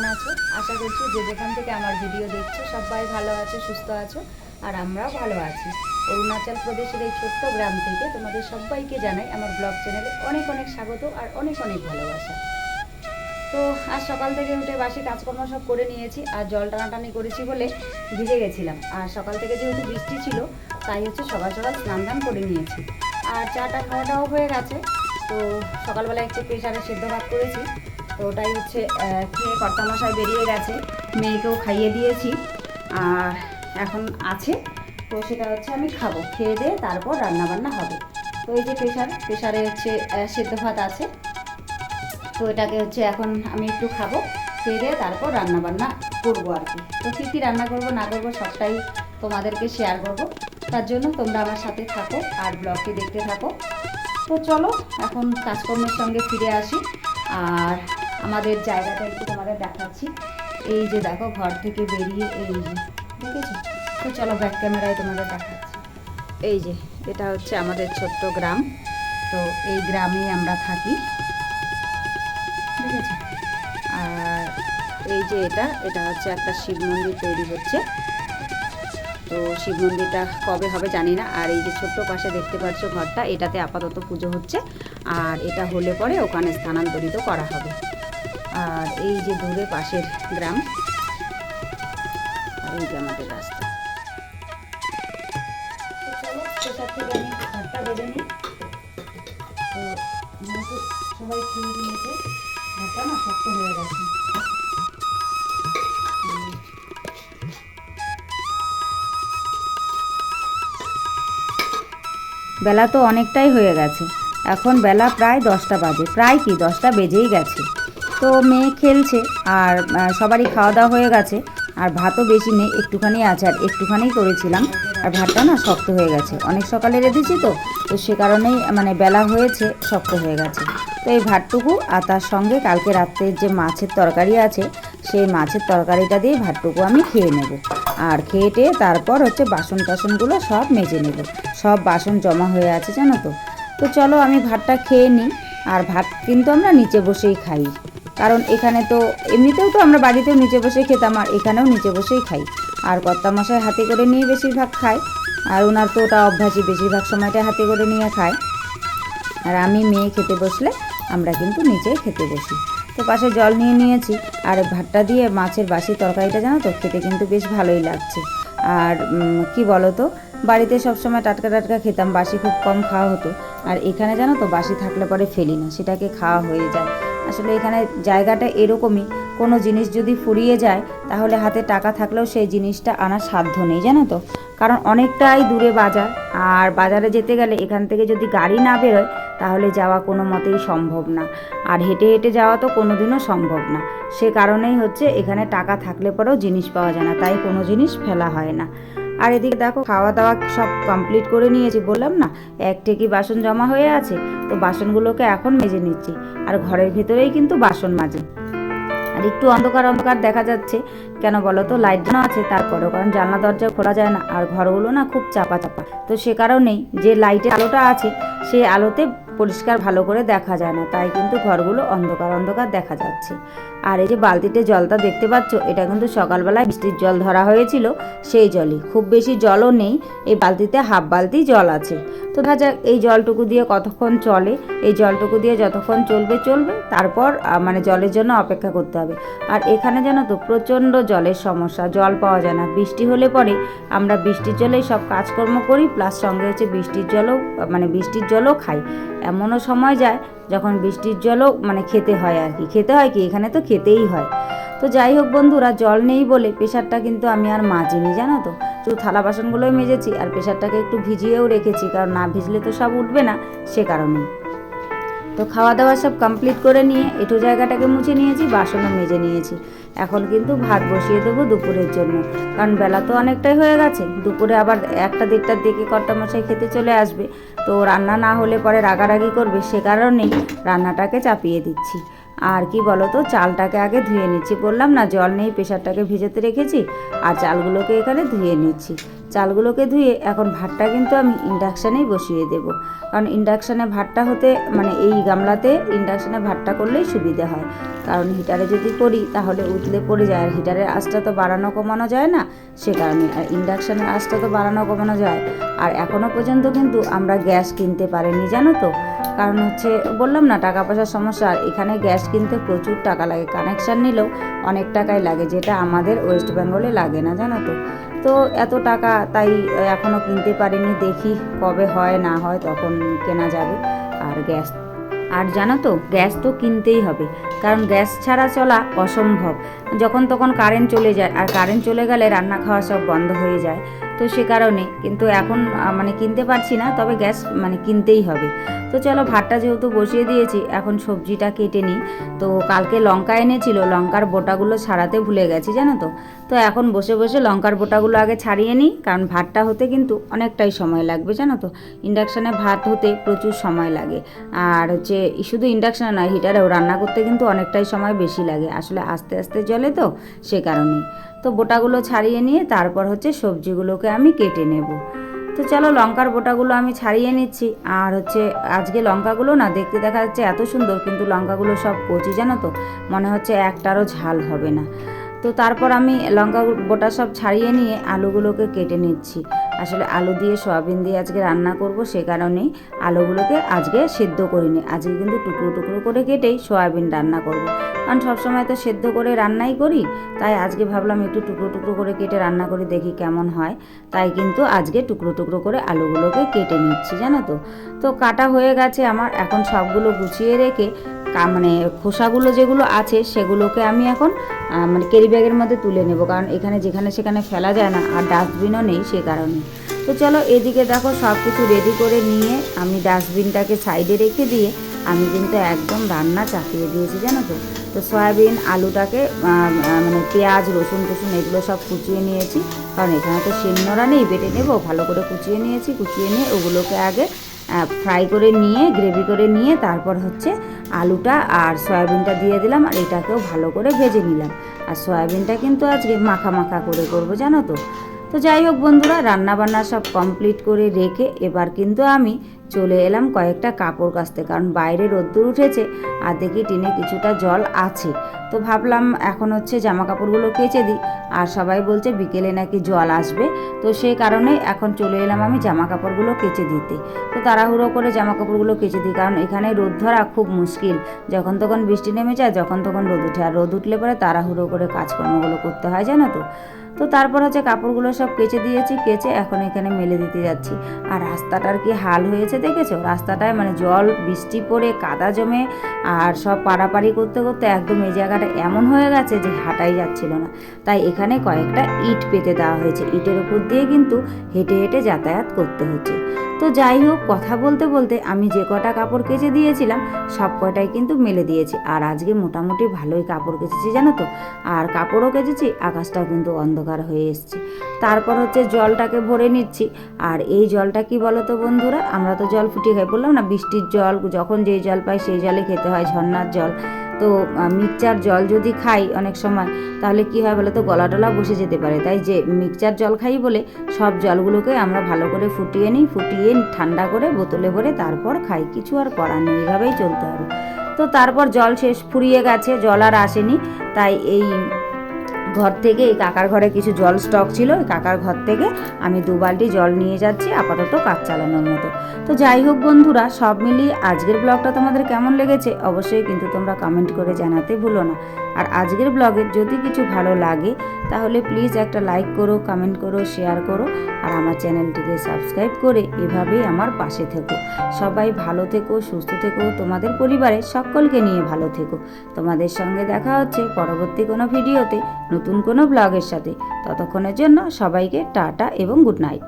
কেমন আছো? আশা করছি যে যেখান থেকে আমার ভিডিও দেখছ, সবাই ভালো আছো, সুস্থ আছো, আর আমরাও ভালো আছি। অরুণাচল প্রদেশের এই ছোট্ট গ্রাম থেকে তোমাদের সবাইকে জানাই আমার ব্লগ চ্যানেলে অনেক অনেক স্বাগত আর অনেক অনেক ভালোবাসা। তো আজ সকাল থেকে উঠে বাসি কাজকর্ম সব করে নিয়েছি, আর জল টানাটানি করেছি বলে ভিজে গেছিলাম। আর সকাল থেকে যেহেতু বৃষ্টি ছিল, তাই হচ্ছে সকাল সকাল স্নান দান করে নিয়েছি। আর চাটা খাওয়াটাও হয়ে গেছে, তো সকালবেলা একটু প্রেশারে সেদ্ধ ভাত করেছি। তো ওটাই হচ্ছে খেয়ে কর্তামশায় বেরিয়ে গেছে। মেয়েকেও খাইয়ে দিয়েছি। আর এখন আছে। তো সেটা হচ্ছে আমি খাব। খেয়ে দিয়ে তারপর রান্না বান্না হবে। তো এই যে প্রেশার, প্রেশারে হচ্ছে সেদ্ধ ভাত আছে। তো এটাকে হচ্ছে এখন আমি একটু খাব। খেয়ে দিয়ে তারপর রান্নাবান্না করব আর কি। তো কী কী রান্না করব, না করব, সবটাই তোমাদেরকে শেয়ার করব। তার জন্য তোমরা আমার সাথে থাকো আর ব্লগটি দেখতে থাকো। তো চলো, এখন কাজকর্মের সঙ্গে ফিরে আসি। আর আমাদের জায়গাটা একটু তোমাদের দেখাচ্ছি। এই যে দেখো, ঘর থেকে বেরিয়ে এই যে, দেখেছ? তো চলো ব্যাক ক্যামেরায় তোমাদের দেখাচ্ছি। এই যে, এটা হচ্ছে আমাদের ছোট্ট গ্রাম। তো এই গ্রামেই আমরা থাকি। ঠিক আছে আর এই যে এটা এটা হচ্ছে একটা শিব মন্দির তৈরি হচ্ছে। তো শিব মন্দিরটা কবে হবে জানি না। আর এই যে ছোট্ট পাশে দেখতে পাচ্ছ ঘরটা, এটাতে আপাতত পুজো হচ্ছে। আর এটা হলে পরে ওখানে স্থানান্তরিত করা হবে। আর এই যে দূরে পাশের গ্রাম, আর এই যে আমাদের রাস্তা। বেলা তো অনেকটাই হয়ে গেছে। এখন বেলা প্রায় দশটা বাজে। প্রায় কি? দশটা বেজেই গেছে। তো মেয়ে খেলছে আর সবারই খাওয়া দাওয়া হয়ে গেছে। আর ভাতও বেশি নেই, একটুখানি আছে আর একটুখানি করেছিলাম। আর ভাতটা না শক্ত হয়ে গেছে। অনেক সকালে রেঁধেছি তো তো সে কারণেই মানে বেলা হয়েছে, শক্ত হয়ে গেছে। তো এই ভাতটুকু আর তার সঙ্গে কালকে রাত্রের যে মাছের তরকারি আছে, সেই মাছের তরকারিটা দিয়ে ভাতটুকু আমি খেয়ে নেব। আর খেয়ে টেয়ে তারপর হচ্ছে বাসন টাসনগুলো সব মেজে নেব। সব বাসন জমা হয়ে আছে, জানো তো? তো চলো আমি ভাতটা খেয়ে নিই। আর ভাত কিন্তু আমরা নিচে বসেই খাই। কারণ এখানে তো এমনিতেও তো আমরা বাড়িতেও নিচে বসেই খেতাম আর এখানেও নিচে বসেই খাই। আর কর্তামশাই হাতে করে নিয়ে বেশিরভাগ খায়। আর ওনার তো ওটা অভ্যাসই, বেশিরভাগ সময়টা হাতে করে নিয়ে খায়। আর আমি মেয়ে খেতে বসলে আমরা কিন্তু নিচেই খেতে বসি। তো পাশে জল নিয়ে নিয়েছি। আর ভাতটা দিয়ে মাছের বাসি তরকারিটা জানো তো? খেতে কিন্তু বেশ ভালোই লাগছে। আর কি বলো তো বাড়িতে সবসময় টাটকা টাটকা খেতাম, বাসি খুব কম খাওয়া হতো। আর এখানে জানো তো, বাসি থাকলে পরে ফেলি না, সেটাকে খাওয়া হয়ে যায়। আসলে এখানে জায়গাটা এরকমই। কোনো জিনিস যদি ফুরিয়ে যায়, তাহলে হাতে টাকা থাকলেও সেই জিনিসটা আনার সাধ্য নেই, জানো তো? কারণ অনেকটাই দূরে বাজার, আর বাজারে যেতে গেলে এখান থেকে যদি গাড়ি না বেরোয়, তাহলে যাওয়া কোনো মতেই সম্ভব না। আর হেঁটে হেঁটে যাওয়া তো কোনো দিনও সম্ভব না। সে কারণেই হচ্ছে এখানে টাকা থাকলে পরেও জিনিস পাওয়া যায় না, তাই কোনো জিনিস ফেলা হয় না। আর এদিকে দেখো খাওয়া দাওয়া সব কমপ্লিট করে নিয়েছি। বললাম না, এক টেকি বাসন জমা হয়ে আছে, তো বাসনগুলোকে এখন মেজে নিচ্ছি। আর ঘরের ভেতরেই কিন্তু বাসন মাজে। আর একটু অন্ধকার অন্ধকার দেখা যাচ্ছে। কেন বলো তো লাইট যেন আছে তারপরেও, কারণ জানলা, দরজা খোলা যায় না। আর ঘরগুলো না খুব চাপা চাপা তো সে কারণেই যে লাইটের আলোটা আছে সেই আলোতে পরিষ্কার ভালো করে দেখা যায় না। তাই কিন্তু ঘরগুলো অন্ধকার অন্ধকার দেখা যাচ্ছে। আর এই যে বালতিতে জলটা দেখতে পাচ্ছ, এটা কিন্তু সকালবেলায় বৃষ্টির জল ধরা হয়েছিল, সেই জলই। খুব বেশি জলও নেই, এই বালতিতে হাফ বালতি জল আছে। তো দেখা যাক, এই জলটুকু দিয়ে কতক্ষণ চলে, এই জলটুকু দিয়ে যতক্ষণ চলবে চলবে, তারপর মানে জলের জন্য অপেক্ষা করতে হবে। আর এখানে জানো তো প্রচণ্ড জলের সমস্যা, জল পাওয়া যায় না। বৃষ্টি হলে পরে আমরা বৃষ্টির জলেই সব কাজকর্ম করি, প্লাস সঙ্গে হচ্ছে বৃষ্টির জলও মানে বৃষ্টির জলও খাই। এমনও সময় যায় যখন বৃষ্টির জলও মানে খেতে হয় আর কি। খেতে হয় কি? এখানে তো খেতেই হয়। তো যাই হোক বন্ধুরা, জল নেই বলে প্রেশারটা কিন্তু আমি আর মাজিনি, জানো তো? শুধু থালা বাসনগুলোই মেজেছি আর প্রেশারটাকে একটু ভিজিয়েও রেখেছি, কারণ না ভিজলে তো সব উঠবে না, সে কারণেই। তো খাওয়া দাওয়া সব কমপ্লিট করে নিয়ে এটু জায়গাটাকে মুছে নিয়েছি, বাসনও মেজে নিয়েছি। এখন কিন্তু ভাত বসিয়ে দেবো দুপুরের জন্য। কারণ বেলা তো অনেকটাই হয়ে গেছে। দুপুরে আবার একটা দেড়টার দিকে কর্তামশাই খেতে চলে আসবে। তো রান্না না হলে পরে রাগারাগি করবে, সে কারণেই রান্নাটাকে চাপিয়ে দিচ্ছি। আর কি বলো তো চালটাকে আগে ধুয়ে নিচ্ছি। বললাম না, জল নেই, প্রেশারটাকে ভেজাতে রেখেছি। আর চালগুলোকে এখানে ধুয়ে নিচ্ছি। চালগুলোকে ধুয়ে এখন ভাতটা কিন্তু আমি ইন্ডাকশানেই বসিয়ে দেব। কারণ ইন্ডাকশানে ভাতটা হতে মানে এই গামলাতে ইন্ডাকশানে ভাতটা করলেই সুবিধে হয়। কারণ হিটারে যদি করি, তাহলে উতলে পড়ে যায়। আর হিটারের আঁচটা তো বাড়ানো কমানো যায় না, সে কারণে। আর ইন্ডাকশানের আঁচটা তো বাড়ানো কমানো যায়। আর এখনও পর্যন্ত কিন্তু আমরা গ্যাস কিনতে পারিনি, জানো তো? কারণ হচ্ছে, বললাম না, টাকা পয়সার সমস্যা। এখানে গ্যাস কিনতে প্রচুর টাকা লাগে। কানেকশান নিলেও অনেক টাকাই লাগে, যেটা আমাদের ওয়েস্ট বেঙ্গলে লাগে না, জানো তো? তো এত টাকা তাই এখনও কিনতে পারিনি, দেখি কবে হয়, না হয় তখন কেনা যাবে। আর গ্যাস, আর জানো তো, গ্যাস তো কিনতেই হবে। কারণ গ্যাস ছাড়া চলা অসম্ভব। যখন তখন কারেন্ট চলে যায়, আর কারেন্ট চলে গেলে রান্না খাওয়া সব বন্ধ হয়ে যায়। তো সে কারণে। কিন্তু এখন মানে কিনতে পারছি না, তবে গ্যাস মানে কিনতেই হবে। তো চলো ভাতটা যেহেতু বসিয়ে দিয়েছি, এখন সবজিটা কেটে নিই। তো কালকে লঙ্কা এনেছিল, লঙ্কার বোটাগুলো ছাড়াতে ভুলে গেছি, জানো তো? তো এখন বসে বসে লঙ্কার বোটাগুলো আগে ছাড়িয়ে নিই, কারণ ভাতটা হতে কিন্তু অনেকটাই সময় লাগবে, জানো তো? ইন্ডাকশানে ভাত হতে প্রচুর সময় লাগে। আর হচ্ছে শুধু ইন্ডাকশানে নয়, হিটারেও রান্না করতে কিন্তু অনেকটাই সময় বেশি লাগে। আসলে আস্তে আস্তে জলে তো, সে কারণেই। তো বোটাগুলো ছাড়িয়ে নিয়ে তারপর হচ্ছে সবজিগুলোকে আমি কেটে নেব। তো চলো লঙ্কার বোটাগুলো আমি ছাড়িয়ে নিচ্ছি। আর হচ্ছে আজকে লঙ্কাগুলো না দেখতে দেখা যাচ্ছে এত সুন্দর, কিন্তু লঙ্কাগুলো সব কচি, জানো তো? মনে হচ্ছে একটারও ঝাল হবে না। তো তারপর আমি লঙ্কা বোটা সব ছাড়িয়ে নিয়ে আলুগুলোকে কেটে নিচ্ছি। আসলে আলু দিয়ে সয়াবিন দিয়ে আজকে রান্না করব সে কারণেই আলুগুলোকে আজকে সেদ্ধ করিনি। আজকে কিন্তু টুকরো টুকরো করে কেটেই সয়াবিন রান্না করব। কারণ সবসময় তো সেদ্ধ করে রান্নাই করি, তাই আজকে ভাবলাম একটু টুকরো টুকরো করে কেটে রান্না করে, দেখি কেমন হয়। তাই কিন্তু আজকে টুকরো টুকরো করে আলুগুলোকে কেটে নিচ্ছি, জানো তো। তো কাটা হয়ে গেছে আমার, এখন সবগুলো গুছিয়ে রেখে মানে খোসাগুলো যেগুলো আছে সেগুলোকে আমি এখন মানে ক্যারি ব্যাগের মধ্যে তুলে নেব। কারণ এখানে যেখানে সেখানে ফেলা যায় না আর ডাস্টবিনও নেই সে কারণে। তো চলো এদিকে দেখো সব কিছু রেডি করে নিয়ে আমি ডাস্টবিনটাকে সাইডে রেখে দিয়ে আমি কিন্তু একদম রান্না চাপিয়ে দিয়েছি, জানো তো? তো সয়াবিন, আলুটাকে মানে পেঁয়াজ, রসুন টসুন এগুলো সব কুচিয়ে নিয়েছি। কারণ এখানে তো শিলনোড়া নেই, বেটে নেব, ভালো করে কুচিয়ে নিয়েছি, কুচিয়ে নিয়ে ওগুলোকে আগে ফ্রাই করে নিয়ে গ্রেভি করে নিয়ে তারপর হচ্ছে আলুটা আর সয়াবিনটা দিয়ে দিলাম আর এটাকেও ভালো করে ভেজে নিলাম। আর সয়াবিনটা কিন্তু আজকে মাখা মাখা করে করব, জানো তো? তো যাই হোক বন্ধুরা, রান্নাবান্না সব কমপ্লিট করে রেখে এবার কিন্তু আমি চলে এলাম কয়েকটা কাপড় কাচতে, কারণ বাইরে রোদ্দুর উঠেছে আর দেখি টিনে কিছুটা জল আছে। তো ভাবলাম এখন হচ্ছে জামা কাপড়গুলো কেচে দিই। আর সবাই বলছে বিকেলে নাকি জল আসবে। তো সেই কারণে এখন চলে এলাম আমি জামা কাপড়গুলো কেচে দিতে। তো তাড়াহুড়ো করে জামা কাপড়গুলো কেচে দিই, কারণ এখানে রোদ ধরা খুব মুশকিল। যখন তখন বৃষ্টি নেমে যায়, যখন তখন রোদ উঠে আর রোদ উঠলে পরে তাড়াহুড়ো করে কাজকর্মগুলো করতে হয়, জানো তো? তো তারপর হচ্ছে কাপড়গুলো সব কেচে দিয়েছি, কেচে এখন এখানে মেলে দিতে যাচ্ছি। আর রাস্তাটার কি হাল হয়েছে দেখেছ? রাস্তাটায় মানে জল, বৃষ্টি পড়ে, কাদা জমে, আর সব পাড়াপাড়ি করতে করতে একদম এই জায়গাটা এমন হয়ে গেছে যে হাঁটাই যাচ্ছিল না। তাই এখানে কয়েকটা ইট পেতে দেওয়া হয়েছে। ইটের উপর দিয়ে কিন্তু হেঁটে হেঁটে যাতায়াত করতে হচ্ছে। তো যাই হোক, কথা বলতে বলতে আমি যে কটা কাপড় কেচে দিয়েছিলাম, সব কটাই কিন্তু মেলে দিয়েছি। আর আজকে মোটামুটি ভালোই কাপড় কেচেছি, জানো তো? আর কাপড়ও কেচেছি, আকাশটাও কিন্তু অন্ধকার হয়ে এসছে। তারপর হচ্ছে জলটাকে ভরে নিচ্ছি। আর এই জলটা কি বলো তো বন্ধুরা? আমরা তো জল ফুটিয়ে খাই। বললাম, না, বৃষ্টির জল, যখন যেই জল পাই সেই জলে খেতে হয় ঝর্ণার জল। তো মিক্সচার জল যদি খাই অনেক সময়, তাহলে কি হয় বলো তো গলা টলা বসে যেতে পারে। তাই যে মিক্সচার জল খাই বলে, সব জলগুলোকে আমরা ভালো করে ফুটিয়ে নিই, ফুটিয়ে ঠান্ডা করে বোতলে ভরে তারপর খাই। কিছু আর করার নেই এইভাবেই চলতে হবে। তো, তারপর জল শেষ ফুরিয়ে গেছে, জল আর আসেনি। তাই এই ঘর থেকে, এই কাকার ঘরে কিছু জল স্টক ছিল, এই কাকার ঘর থেকে আমি দু বালতি জল নিয়ে যাচ্ছি, আপাতত কাজ চালানোর মতো। তো যাই হোক বন্ধুরা, সব মিলিয়ে আজকের ব্লগটা তোমাদের কেমন লেগেছে? অবশ্যই কিন্তু তোমরা কমেন্ট করে জানাতে ভুলো না। আর আজকের ব্লগের যদি কিছু ভালো লাগে, তাহলে প্লিজ একটা লাইক করো কমেন্ট করো শেয়ার করো, আর আমার চ্যানেলটিকে সাবস্ক্রাইব করে এভাবেই আমার পাশে থেকো। সবাই ভালো থেকো, সুস্থ থেকো, তোমাদের পরিবারের সকলকে নিয়ে ভালো থেকো। তোমাদের সঙ্গে দেখা হচ্ছে পরবর্তী কোনো ভিডিওতে নতুন কোনো ব্লগের সাথে। ততক্ষণের জন্য সবাইকে টাটা এবং গুড নাইট।